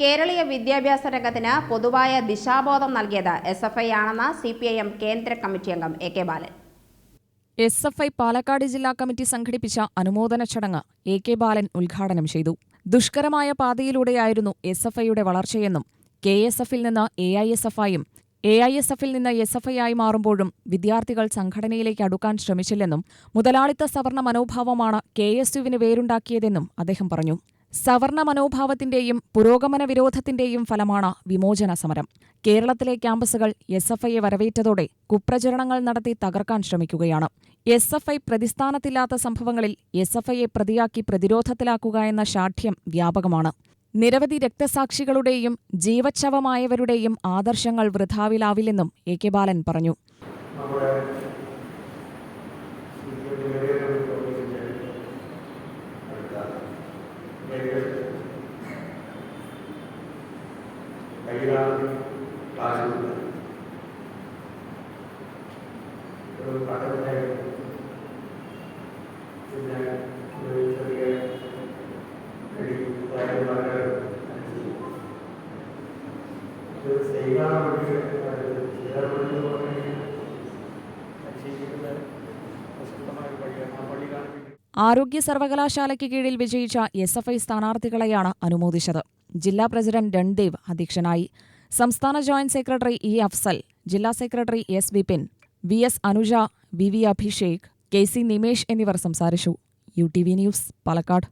കേരളീയ വിദ്യാഭ്യാസ രംഗത്തിന് പൊതുവായ ദിശാബോധം നൽകിയത് എസ് എഫ് ഐ ആണെന്ന് സി പി ഐ എം കേന്ദ്ര കമ്മിറ്റി അംഗം A K Balan. S F I Palakkad ജില്ലാ കമ്മിറ്റി സംഘടിപ്പിച്ച അനുമോദന ചടങ്ങ് എ കെ ബാലൻ ഉദ്ഘാടനം ചെയ്തു. ദുഷ്കരമായ പാതയിലൂടെയായിരുന്നു എസ് എഫ് ഐയുടെ വളർച്ചയെന്നും കെ എസ് എഫിൽ നിന്ന് എ ഐ എസ് എഫ് ആയും എ ഐ എസ് എഫിൽ നിന്ന് എസ് എഫ് ഐ ആയി മാറുമ്പോഴും വിദ്യാർത്ഥികൾ സംഘടനയിലേക്ക് അടുക്കാൻ ശ്രമിച്ചില്ലെന്നും മുതലാളിത്ത സവർണ മനോഭാവമാണ് കെ എസ് യുവിന് വേരുണ്ടാക്കിയതെന്നും അദ്ദേഹം പറഞ്ഞു. സവർണ മനോഭാവത്തിന്റെയും പുരോഗമന വിരോധത്തിന്റെയും ഫലമാണ് വിമോചന സമരം. കേരളത്തിലെ ക്യാമ്പസുകൾ എസ് എഫ് ഐയെ വരവേറ്റതോടെ കുപ്രചരണങ്ങൾ നടത്തി തകർക്കാൻ ശ്രമിക്കുകയാണ്. എസ് എഫ് ഐ പ്രതിസ്ഥാനത്തില്ലാത്ത സംഭവങ്ങളിൽ എസ് എഫ് ഐയെ പ്രതിയാക്കി പ്രതിരോധത്തിലാക്കുക എന്ന ഷാഠ്യം വ്യാപകമാണ്. നിരവധി രക്തസാക്ഷികളുടെയും ജീവച്ഛവമായവരുടെയും ആദർശങ്ങൾ വൃഥാവിലാവില്ലെന്നും എ കെ ബാലൻ പറഞ്ഞു. വേണ്ടി പറഞ്ഞാൽ ആരോഗ്യ സർവകലാശാലയ്ക്ക് കീഴിൽ വിജയിച്ച എസ് എഫ് ഐ സ്ഥാനാർത്ഥികളെയാണ് അനുമോദിച്ചത്. ജില്ലാ പ്രസിഡന്റ് രൺദേവ് അധ്യക്ഷനായി സംസ്ഥാന ജോയിന്റ് സെക്രട്ടറി ഇ അഫ്സൽ ജില്ലാ secretary S Vipin V S Anuja V V Abhishek K C Nimesh എന്നിവർ സംസാരിച്ചു U T V news Palakkad